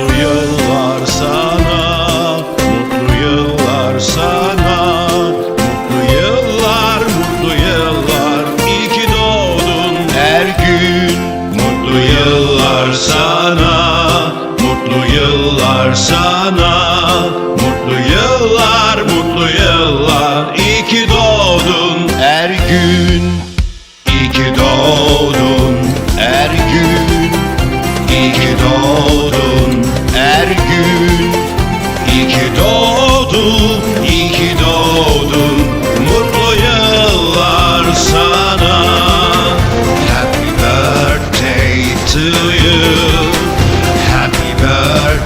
Mutlu yıllar sana, mutlu yıllar sana, mutlu yıllar, mutlu yıllar. İyi doğdun her gün. Mutlu yıllar sana, mutlu yıllar sana, mutlu yıllar, mutlu yıllar. İyi doğdun her gün. İyi doğdun Happy birthday